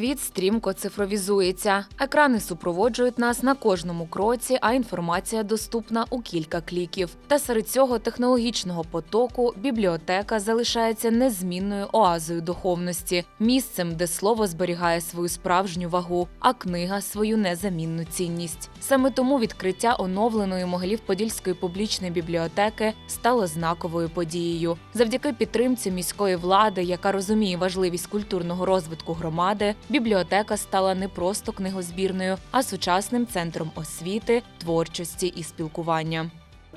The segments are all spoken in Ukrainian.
Світ стрімко цифровізується. Екрани супроводжують нас на кожному кроці, а інформація доступна у кілька кліків. Та серед цього технологічного потоку бібліотека залишається незмінною оазою духовності, місцем, де слово зберігає свою справжню вагу, а книга свою незамінну цінність. Саме тому відкриття оновленої Могилів-Подільської публічної бібліотеки стало знаковою подією. Завдяки підтримці міської влади, яка розуміє важливість культурного розвитку громади, бібліотека стала не просто книгозбірною, а сучасним центром освіти, творчості і спілкування.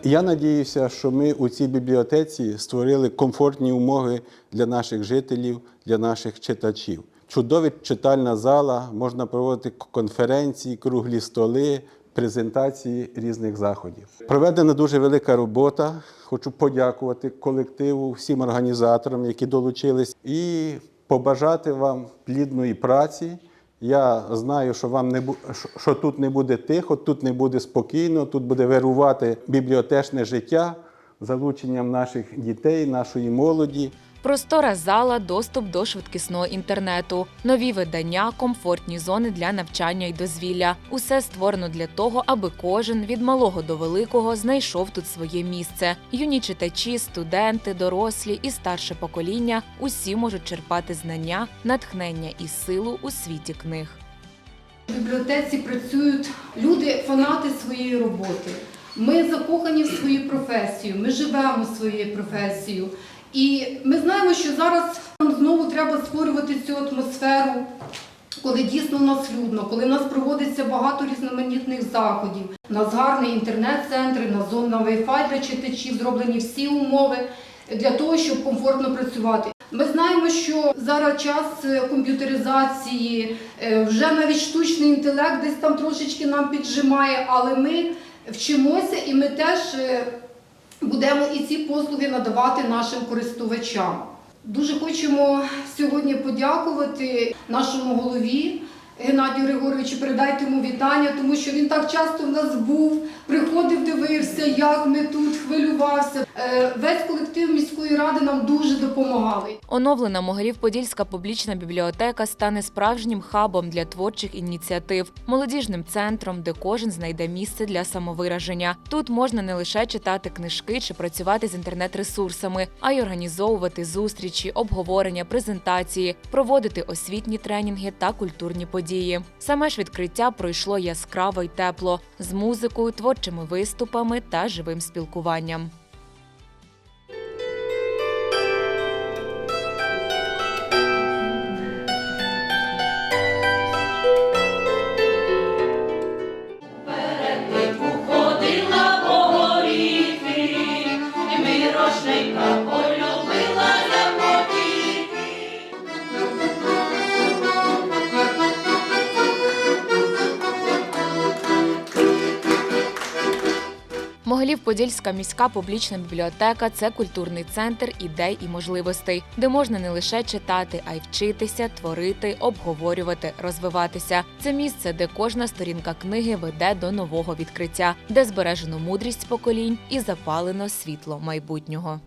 Я надіюся, що ми у цій бібліотеці створили комфортні умови для наших жителів, для наших читачів. Чудова читальна зала, можна проводити конференції, круглі столи, презентації різних заходів. Проведена дуже велика робота. Хочу подякувати колективу, всім організаторам, які долучились, і побажати вам плідної праці. Я знаю, що вам не бу- що- тут не буде тихо, тут не буде спокійно, тут буде вирувати бібліотечне життя залученням наших дітей, нашої молоді. Простора зала, доступ до швидкісного інтернету, нові видання, комфортні зони для навчання і дозвілля. Усе створено для того, аби кожен від малого до великого знайшов тут своє місце. Юні читачі, студенти, дорослі і старше покоління усі можуть черпати знання, натхнення і силу у світі книг. В бібліотеці працюють люди, фанати своєї роботи. Ми закохані в свою професію, ми живемо своєю професією. І ми знаємо, що зараз нам знову треба створювати цю атмосферу, коли дійсно в нас людно, коли в нас проводиться багато різноманітних заходів. У нас гарний інтернет-центр, у нас зона Wi-Fi для читачів, зроблені всі умови для того, щоб комфортно працювати. Ми знаємо, що зараз час е, комп'ютеризації, е, вже навіть штучний інтелект десь там трошечки нам піджимає, але ми вчимося і ми теж е, будемо і ці послуги надавати нашим користувачам. Дуже хочемо сьогодні подякувати нашому голові Геннадію Григоровичу. Передайте йому вітання, тому що він так часто в нас був, приходив, дивився, як ми тут хвилювався. Е, Весь колектив міської ради нам дуже допомагали. Оновлена Могилів-Подільська публічна бібліотека стане справжнім хабом для творчих ініціатив, молодіжним центром, де кожен знайде місце для самовираження. Тут можна не лише читати книжки чи працювати з інтернет-ресурсами, а й організовувати зустрічі, обговорення, презентації, проводити освітні тренінги та культурні події. Саме ж відкриття пройшло яскраво й тепло з музикою, творчими виступами та живим спілкуванням. Могилів-Подільська міська публічна бібліотека це культурний центр ідей і можливостей, де можна не лише читати, а й вчитися, творити, обговорювати, розвиватися. Це місце, де кожна сторінка книги веде до нового відкриття, де збережено мудрість поколінь і запалено світло майбутнього.